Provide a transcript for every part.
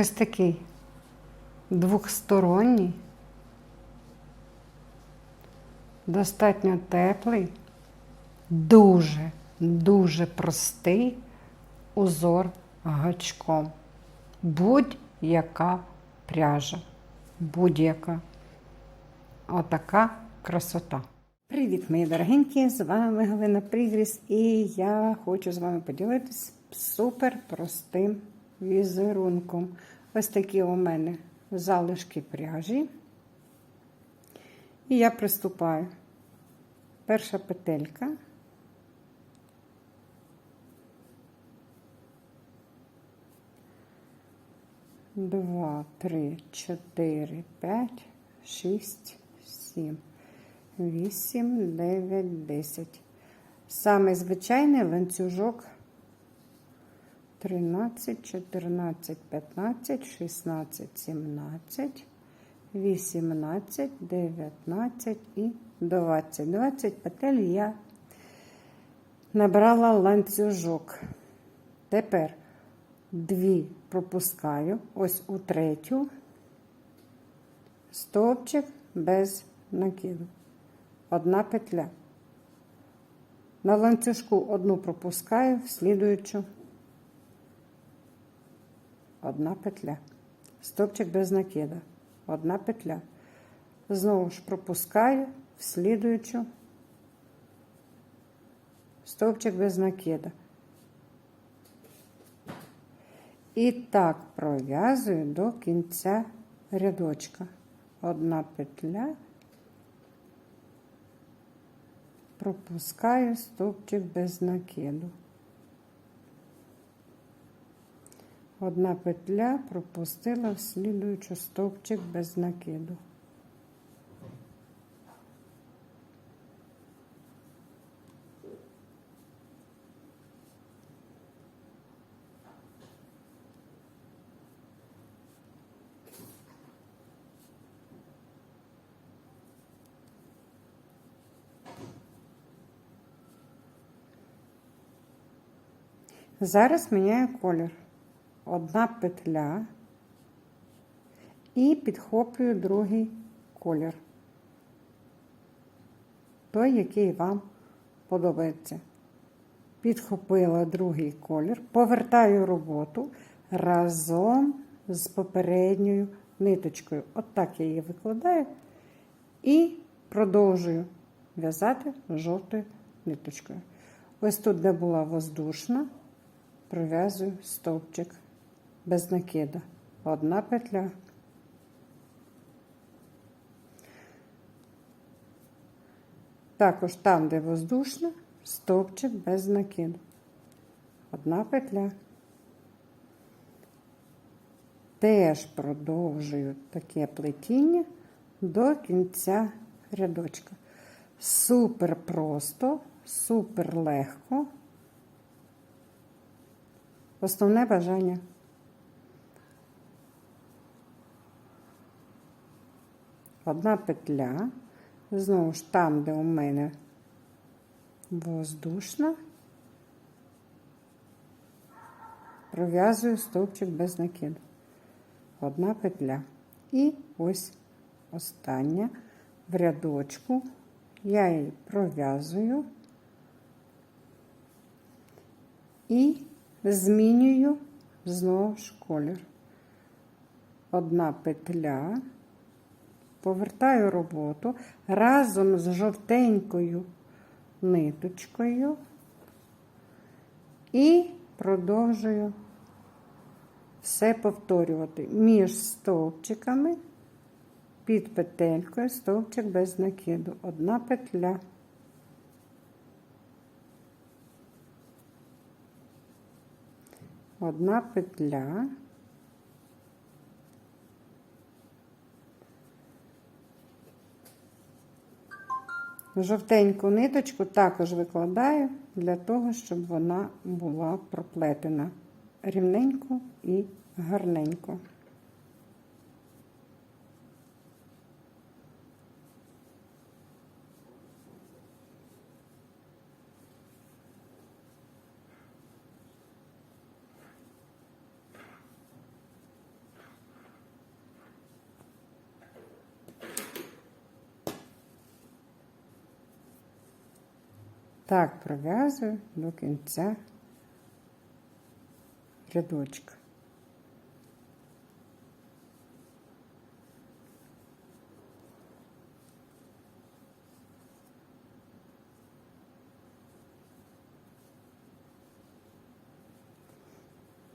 Ось такий двохсторонній, достатньо теплий, дуже, дуже простий узор гачком. Будь-яка пряжа. Будь-яка. Отака красота. Привіт, мої дорогенькі! З вами Галина Пригріс, і я хочу з вами поділитися супер простим візерунком. Ось такі у мене залишки пряжі. І я приступаю. Перша петелька. Два, три, чотири, п'ять, шість, сім, вісім, дев'ять, десять. Самий звичайний ланцюжок 13, 14, 15, 16, 17, 18, 19 і 20. 20 петель я набрала ланцюжок. Тепер дві пропускаю, ось у третю, стовпчик без накиду. Одна петля. На ланцюжку одну пропускаю, в слідуючу одна петля. Стовпчик без накида. Одна петля. Знову ж пропускаю, в слідуючу стовпчик без накида. І так пров'язую до кінця рядочка. Одна петля, пропускаю стовпчик без накиду. Одна петля пропустила в слідуючу стовпчик без накиду. Зараз міняю колір. Одна петля і підхоплюю другий колір. Той, який вам подобається. Підхопила другий колір, повертаю роботу разом з попередньою ниточкою. Отак я її викладаю і продовжую в'язати жовтою ниточкою. Ось тут, де була воздушна, пров'язую стовпчик без накида. Одна петля. Також там, де воздушно, стовпчик без накиду. Одна петля. Теж продовжую таке плетіння до кінця рядочка. Супер просто, супер легко. Основне бажання. Одна петля, знову ж там, де у мене воздушна, пров'язую стовпчик без накиду. Одна петля. І ось остання в рядочку. Я її пров'язую і змінюю знову ж колір. Одна петля, повертаю роботу разом з жовтенькою ниточкою і продовжую все повторювати між стовпчиками під петелькою, стовпчик без накиду. Одна петля. Одна петля. Жовтеньку ниточку також викладаю для того, щоб вона була проплетена рівненько і гарненько. Так пров'язую до кінця рядочка.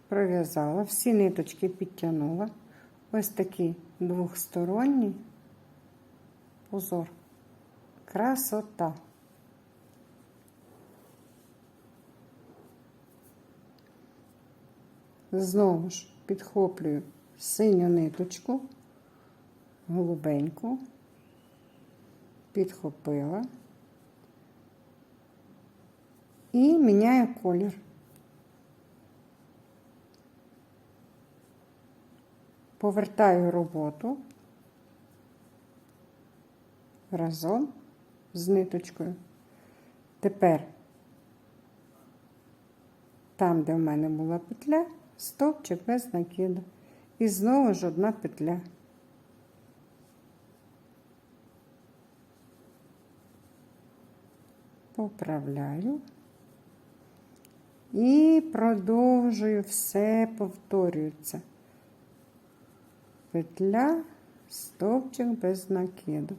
Пров'язала, всі ниточки підтягнула. Ось такий двохсторонній узор. Красота. Знову ж підхоплюю синю ниточку, голубеньку, підхопила і міняю колір. Повертаю роботу разом з ниточкою. Тепер там, де в мене була петля, стовпчик без накиду. І знову ж одна петля. Поправляю. І продовжую все повторюється. Петля, стовпчик без накиду.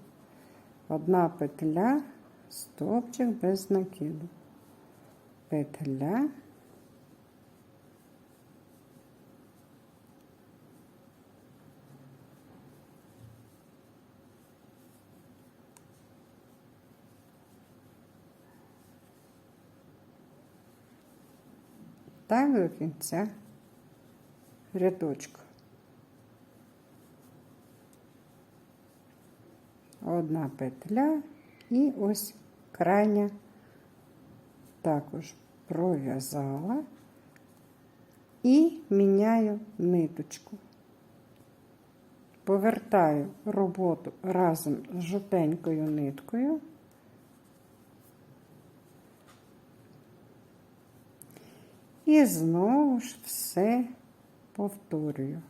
Одна петля, стовпчик без накиду. Петля. Так до кінця рядочка. Одна петля і ось крайня також пров'язала і міняю ниточку. Повертаю роботу разом з жовтенькою ниткою. І знову ж все повторюю.